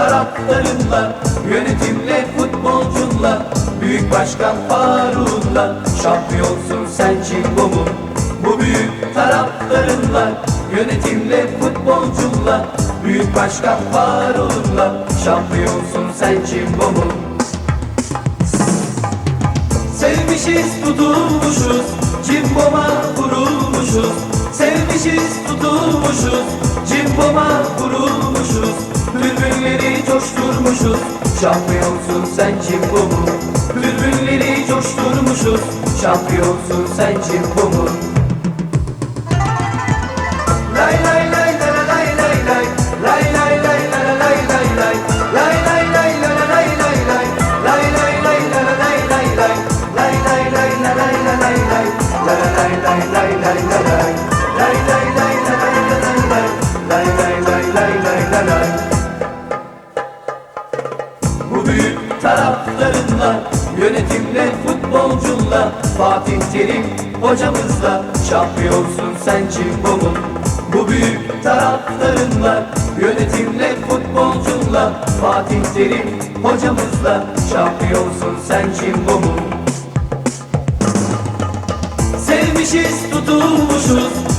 taraftarınla Yönetimle futbolcunla Büyük başkan Faruk'la. Şampiyonsun sen Cimbom'un Bu büyük taraftarınla Yönetimle futbolcunla Büyük başkan Faruk'la. Şampiyonsun sen Cimbom'un. Sevmişiz tutulmuşuz Cimboma vurulmuşuz. Sevmişiz tutulmuşuz Cimboma vurulmuşuz. Bülbülleri coşturmuşuz Şampiyonsun sen Cimbom'un Bülbülleri coşturmuşuz Şampiyonsun sen Cimbom'un Lay lay lay la la lay lay büyük taraftarınla Yönetimle futbolcunla Fatih Terim hocamızla Şampiyonsun sen Cimbom'un. Bu büyük taraftarınla Yönetimle futbolcunla Fatih Terim hocamızla Şampiyonsun sen Cimbom'un. Sevmişiz tutulmuşuz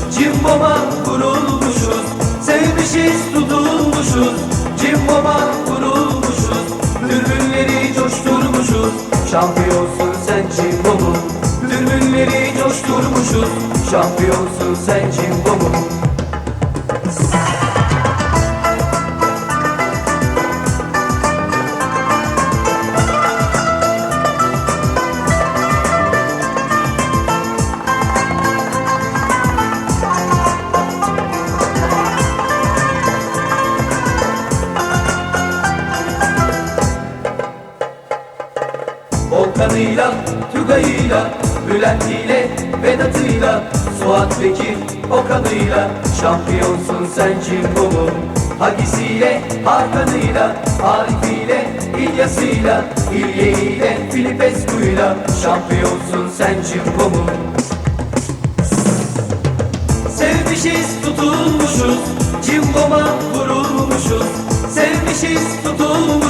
Şampiyonsun sen Cimbom'un Volkan'ıyla, Tugay'ıyla, Bülent'iyle, Vedat'ıyla Suat Bekir, Okan'ıyla. Şampiyonsun sen Cimbom'un Hagisiyle, Hakan'ıyla, Arif'iyle, İlyas'ıyla İlye'yle, Filipescu'yla Şampiyonsun sen Cimbom'un Sevmişiz tutulmuşuz. Cimboma vurulmuşuz. Sevmişiz tutulmuşuz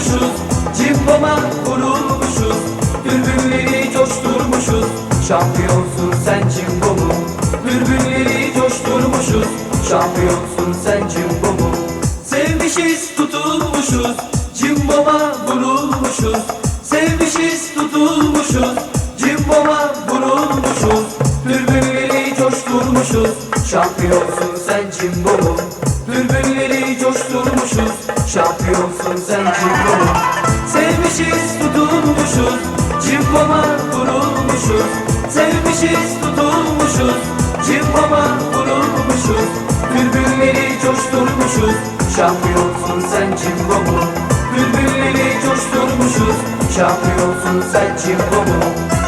Şampiyonsun sen Cimbom'un Dürbünleri coşturmuşuz. Şampiyonsun sen Cimbom'un Sevmişiz tutulmuşuz. Cimboma vurulmuşuz. Sevmişiz tutulmuşuz. Cimboma vurulmuşuz. Dürbünleri coşturmuşuz. Şampiyonsun sen Cimbom'un Dürbünleri coşturmuşuz. Şampiyonsun sen Cimbom'un Sevmişiz tutulmuşuz. Cimboma vurulmuşuz Sevmişiz tutulmuşuz. Cimboma vurulmuşuz. Dürbünleri coşturmuşuz. Şampiyonsun sen Cimbom'un Dürbünleri coşturmuşuz. Şampiyonsun sen Cimbom'un